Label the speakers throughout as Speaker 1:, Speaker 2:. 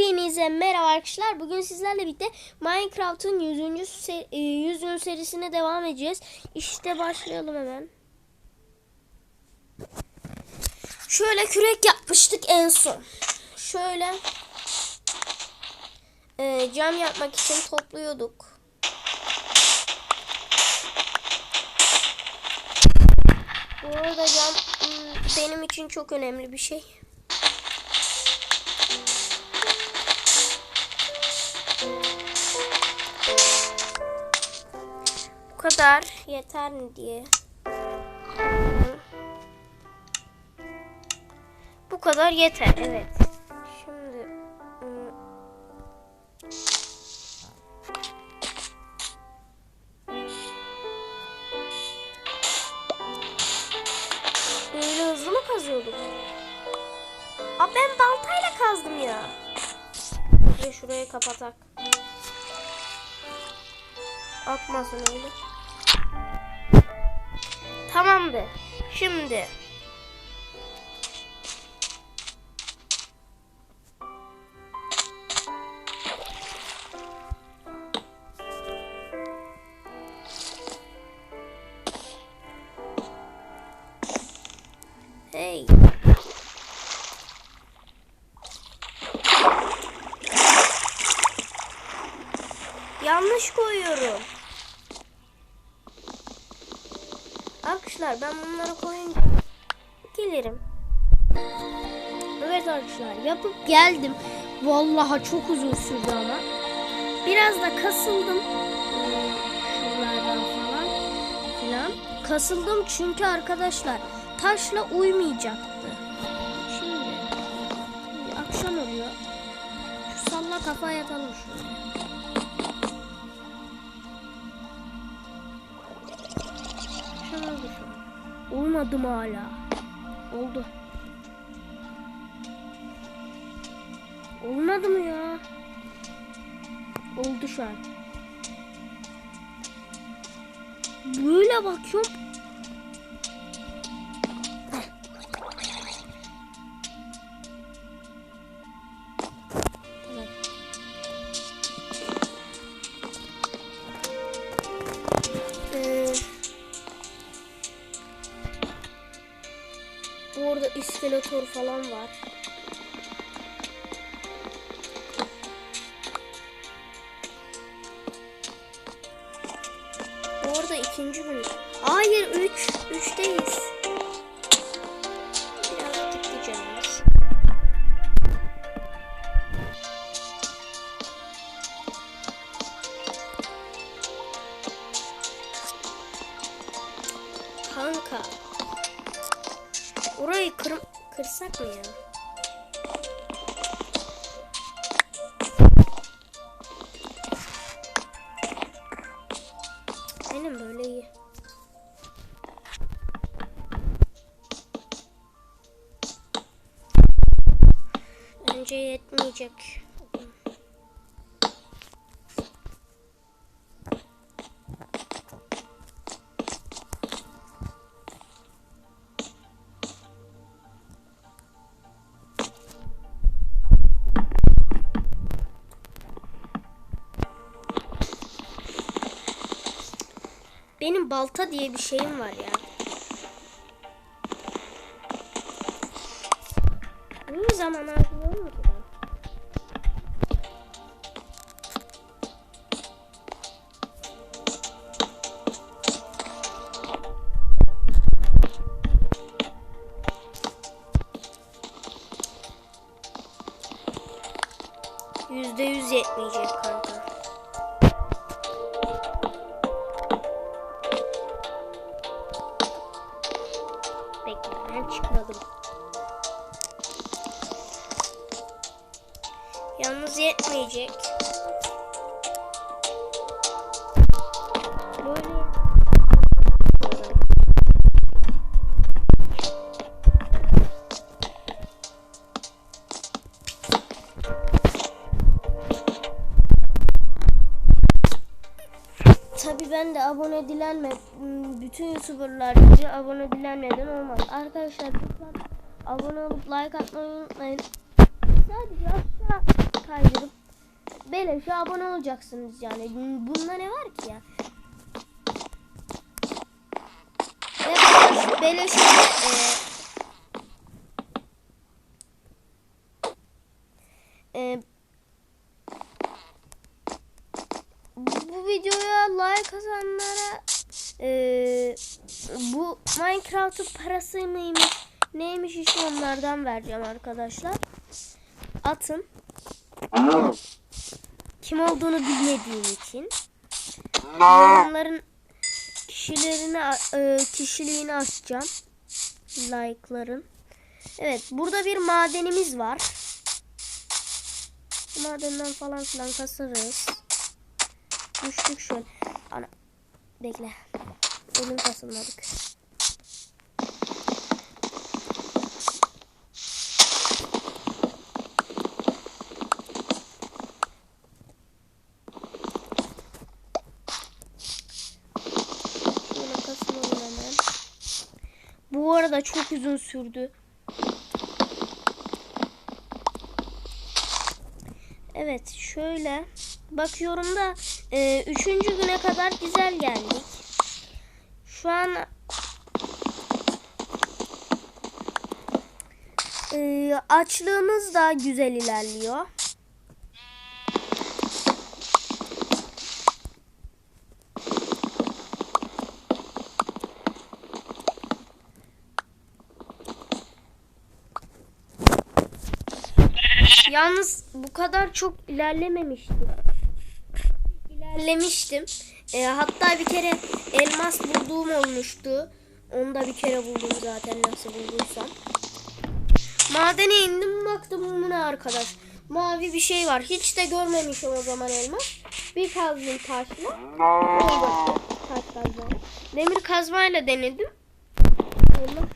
Speaker 1: Hepinize merhaba arkadaşlar. Bugün sizlerle birlikte Minecraft'ın 100. Se- e, 100. serisine devam edeceğiz. İşte başlayalım hemen. Şöyle kürek yapmıştık en son. Şöyle e, cam yapmak için topluyorduk. Bu arada cam hmm, benim için çok önemli bir şey. Kadar yeter mi diye. Bu kadar yeter evet. Şimdi ıı, böyle hızlı mı kazıyorduk? Aa ben baltayla kazdım ya. Ve şurayı kapatak. Akmasın öyle. Tamamdır. Şimdi Hey. Yanlış koyuyorum. Arkadaşlar ben bunları koyunca gelirim. Evet arkadaşlar yapıp geldim. Vallahi çok uzun sürdü ama. Biraz da kasıldım. Şuralardan falan filan. Kasıldım çünkü arkadaşlar taşla uymayacaktı. Şimdi akşam oluyor. Şu salla kafa yatalım şuraya. Olmadı mı hala? Oldu. Olmadı mı ya? Oldu şu an. Böyle bakıyorum. 3 3'teyiz. Birazcık gideceğiz. Kanka. Orayı kır kırsak mı ya? Benim böyle iyi. Yetmeyecek. Benim balta diye bir şeyim var ya. Bu zaman harcıyor abone edilenme bütün youtuberlar gibi abone edilenmeden olmaz. Arkadaşlar lütfen abone olup like atmayı unutmayın. sadece aşağı kaydırıp beleşe abone olacaksınız yani. Bunda ne var ki ya? Evet, beleşe e, e, bu videoya like atanlara e, bu Minecraft'ın parası mıymış neymiş işte onlardan vereceğim arkadaşlar. Atın. Kim olduğunu bilmediğim için. Onların kişilerini e, kişiliğini açacağım. Like'ların. Evet burada bir madenimiz var. Madenden falan filan kasarız. Düştük şöyle. Ana. Bekle. Elim hemen. Bu arada çok uzun sürdü. Evet şöyle bakıyorum da e, üçüncü güne kadar güzel geldik. Şu an e, açlığımız da güzel ilerliyor. Yalnız bu kadar çok ilerlememiştim. İlerlemiştim. E, hatta bir kere elmas bulduğum olmuştu. Onu da bir kere buldum zaten nasıl bulduysam. Madene indim baktım bu ne arkadaş. Mavi bir şey var. Hiç de görmemişim o zaman elmas. Bir kazdım taşla. Taş kazma. Demir kazmayla denedim. Elmas.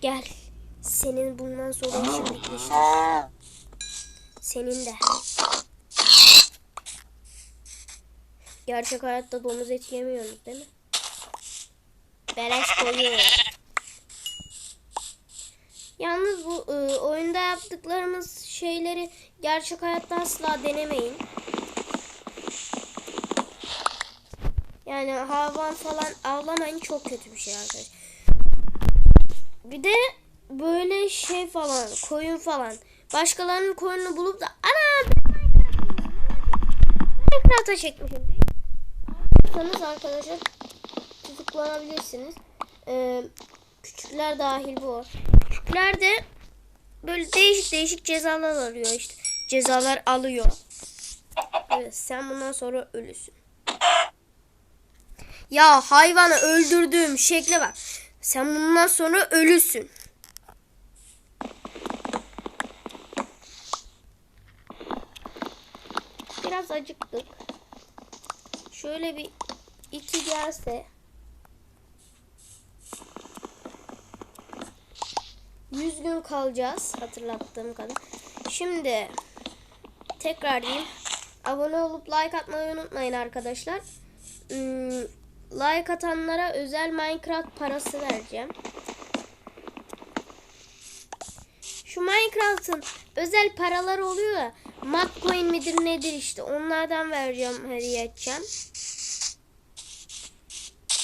Speaker 1: Gel. Senin bundan sonra işin bitmiştir. Senin de. Gerçek hayatta domuz eti yemiyoruz değil mi? Beleş koyuyor. Yalnız bu e, oyunda yaptıklarımız şeyleri gerçek hayatta asla denemeyin. Yani hayvan falan avlamayın çok kötü bir şey arkadaşlar. Bir de böyle şey falan, koyun falan. Başkalarının koyununu bulup da ana Minecraft'a çekmişim. Sanız arkadaşlar tutuklanabilirsiniz. Ee, küçükler dahil bu. Küçükler de böyle değişik değişik cezalar alıyor işte. Cezalar alıyor. Evet, sen bundan sonra ölüsün. Ya hayvanı öldürdüğüm şekle bak. Sen bundan sonra ölüsün. Biraz acıktık. Şöyle bir iki gelse. Yüz gün kalacağız hatırlattığım kadar. Şimdi tekrar diyeyim. Abone olup like atmayı unutmayın arkadaşlar. Hmm, like atanlara özel Minecraft parası vereceğim. Şu Minecraft'ın özel paraları oluyor ya. Matcoin midir nedir işte onlardan vereceğim hediye edeceğim.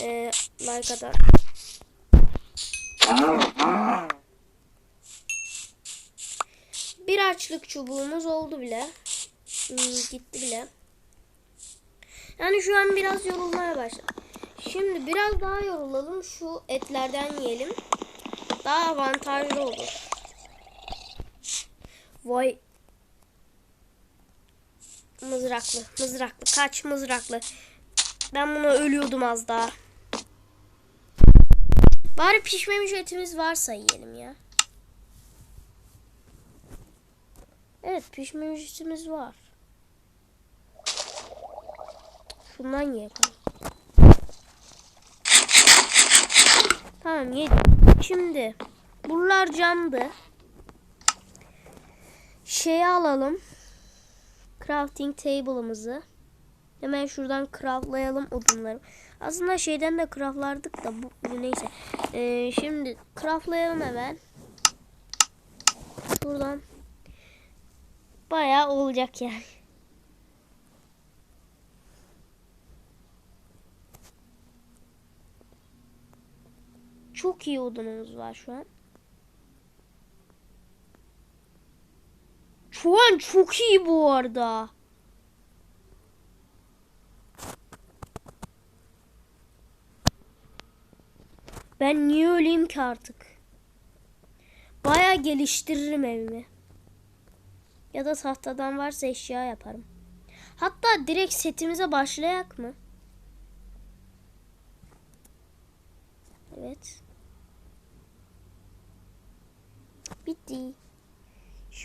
Speaker 1: Ee, like atan. Bir açlık çubuğumuz oldu bile. Hmm, gitti bile. Yani şu an biraz yorulmaya başladım. Şimdi biraz daha yorulalım. Şu etlerden yiyelim. Daha avantajlı olur. Vay. Mızraklı, mızraklı. Kaç mızraklı. Ben buna ölüyordum az daha. Bari pişmemiş etimiz varsa yiyelim ya. Evet pişmemiş etimiz var. Şundan yiyelim. Tamam yedim. Şimdi buralar camdı. Şeyi alalım. Crafting table'ımızı. Hemen şuradan craftlayalım odunları. Aslında şeyden de craftlardık da bu, neyse. Ee, şimdi craftlayalım hemen. Buradan. Bayağı olacak yani. Çok iyi odunumuz var şu an. Şu an çok iyi bu arada. Ben niye öleyim ki artık? Baya geliştiririm evimi. Ya da tahtadan varsa eşya yaparım. Hatta direkt setimize başlayak mı? Evet. Bitti.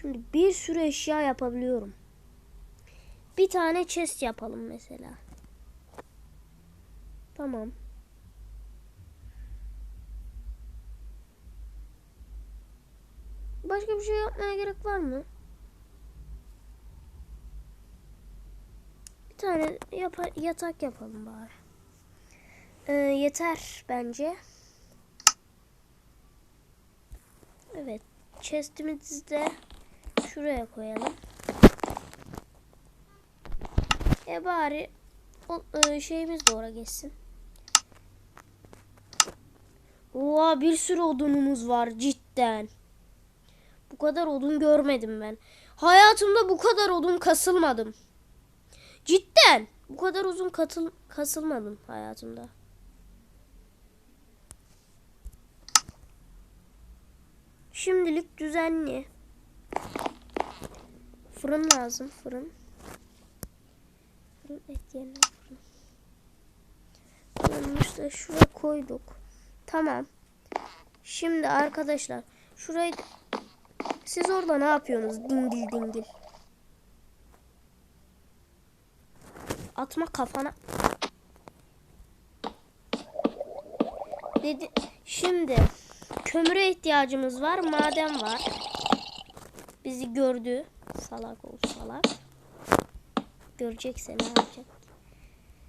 Speaker 1: Şimdi bir sürü eşya yapabiliyorum. Bir tane chest yapalım mesela. Tamam. Başka bir şey yapmaya gerek var mı? Bir tane yapar, yatak yapalım bari. Ee, yeter bence. Evet. Chest'imizi de şuraya koyalım. E bari o e, şeyimiz de oraya geçsin. Oha bir sürü odunumuz var cidden. Bu kadar odun görmedim ben. Hayatımda bu kadar odun kasılmadım. Cidden. Bu kadar uzun katıl kasılmadım hayatımda. Şimdilik düzenli. Fırın lazım. Fırın. Fırın et yerine fırın. Fırın işte şuraya koyduk. Tamam. Şimdi arkadaşlar şurayı siz orada ne yapıyorsunuz? Dingil dingil. Atma kafana. Dedi şimdi kömüre ihtiyacımız var, maden var. Bizi gördü. Salak ol salak. Görecekse ne?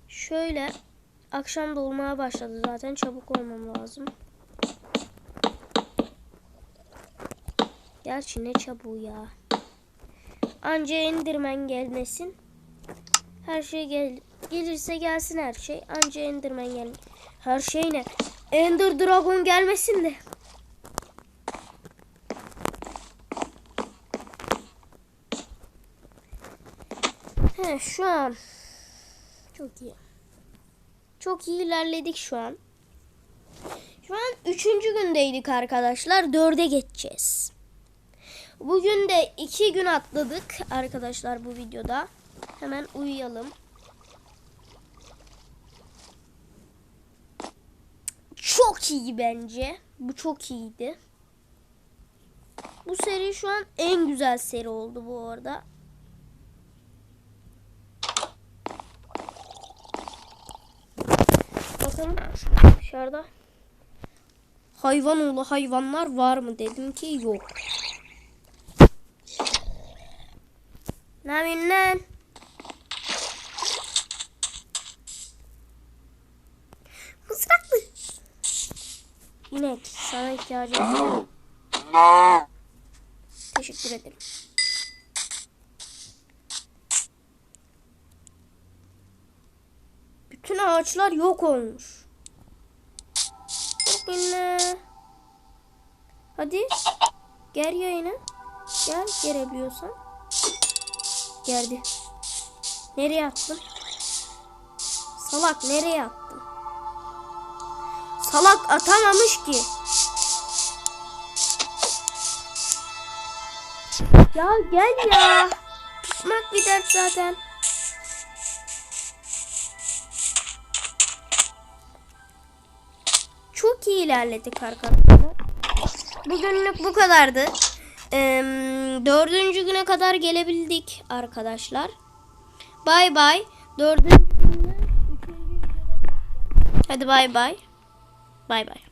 Speaker 1: Şöyle akşam da olmaya başladı zaten. Çabuk olmam lazım. Gerçi ne çabuğu ya. Anca Enderman gelmesin. Her şey gel gelirse gelsin her şey. Anca Enderman gel. Her şey ne? Ender Dragon gelmesin de. Şu an çok iyi. Çok iyi ilerledik şu an. Şu an üçüncü gündeydik arkadaşlar. Dörde geçeceğiz. Bugün de iki gün atladık arkadaşlar bu videoda. Hemen uyuyalım. Çok iyi bence. Bu çok iyiydi. Bu seri şu an en güzel seri oldu bu arada. Bakalım dışarıda hayvan oğlu hayvanlar var mı dedim ki yok. Ne yapıyorsun lan? Mızraklı. İnek sana ihtiyacım var. Teşekkür ederim. Bütün ağaçlar yok olmuş. Yine. Hadi. Gel yayına. Gel gelebiliyorsan. Geldi. Nereye attın? Salak nereye attın? Salak atamamış ki. Ya gel ya. Tutmak bir dert zaten. İlerledik arkadaşlar. Bugünlük bu kadardı. Ee, dördüncü güne kadar gelebildik arkadaşlar. Bay bay. Dördüncü günü üçüncü videoda çekeceğim. Hadi bay bay. Bay bay.